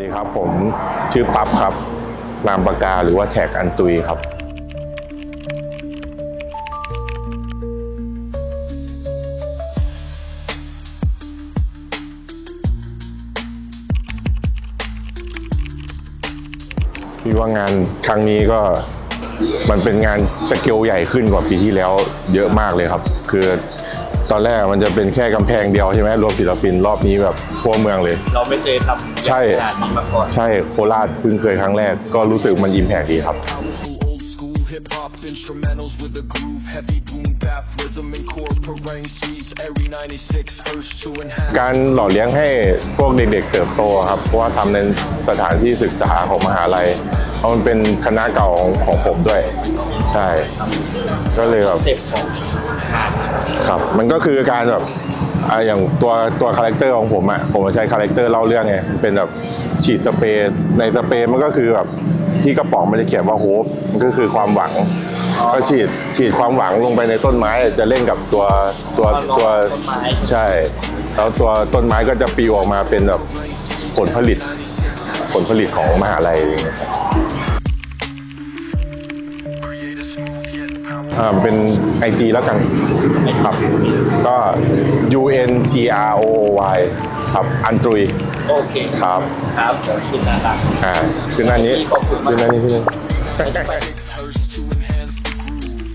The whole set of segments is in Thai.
ดีครับผมชื่อปั๊บครับ นามปากกาหรือว่าแท็กอันตุยครับ พี่ว่างานครั้งนี้ก็ มันเป็นงานสเกลใหญ่ขึ้นกว่าปีที่แล้วเยอะมากเลยครับ คือตอนแรกมันจะเป็นแค่กำแพงเดียวใช่ไหมรวมศิลปินรอบนี้แบบทั่วเมืองเลย เราไม่เคยทำใช่ขนาดนี้มาก่อน ใช่โคราชเพิ่งเคยครั้งแรกก็รู้สึกมันยิมแพกดีครับ hip-hop instrumentals with a groove, heavy boom bap rhythm incorporating C's every 96 hertz to enhance. การหล่อเลี้ยงให้พวกเด็กๆเติบโตครับเพราะว่าทำในสถานที่ศึกษาของมหาลัยเพราะมันเป็นคณะเก่าของของผมด้วย ใช่ ก็เลยแบบครับ มันก็คือการแบบอ่าอย่างตัวตัวคาแรคเตอร์ของผมอะผมจะใช้คาแรคเตอร์เล่าเรื่องไงเป็นแบบ ฉีดสเปรย์ในสเปรย์มันก็คือแบบที่กระป๋องมันจะเขียนว่าโฮปมันก็คือความหวัง ก็ฉีดฉีดความหวังลงไปในต้นไม้ จะเล่นกับตัวตัวตัวใช่ แล้วตัวต้นไม้ก็จะปลิวออกมาเป็นแบบผลผลิต ผลผลิตของมหาลัยอย่างเงี้ย อ่าเป็น IG แล้วกันครับ ก็ U N T R O O Y ครับ อันตรุยโอเคครับครับเดี๋ยวขึ้นหน้าตาอ่าขึ้นหน้านี้ขอบคุณมาก ขึ้นหน้านี้ขึ้นหน้านี้96 hertz to enhance the groove.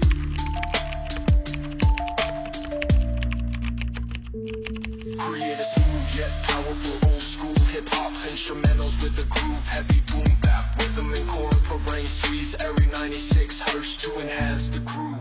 Create a smooth yet powerful old school hip hop instrumentals with a groove, heavy boom bap rhythm incorporating C's every 96 hertz to enhance the groove.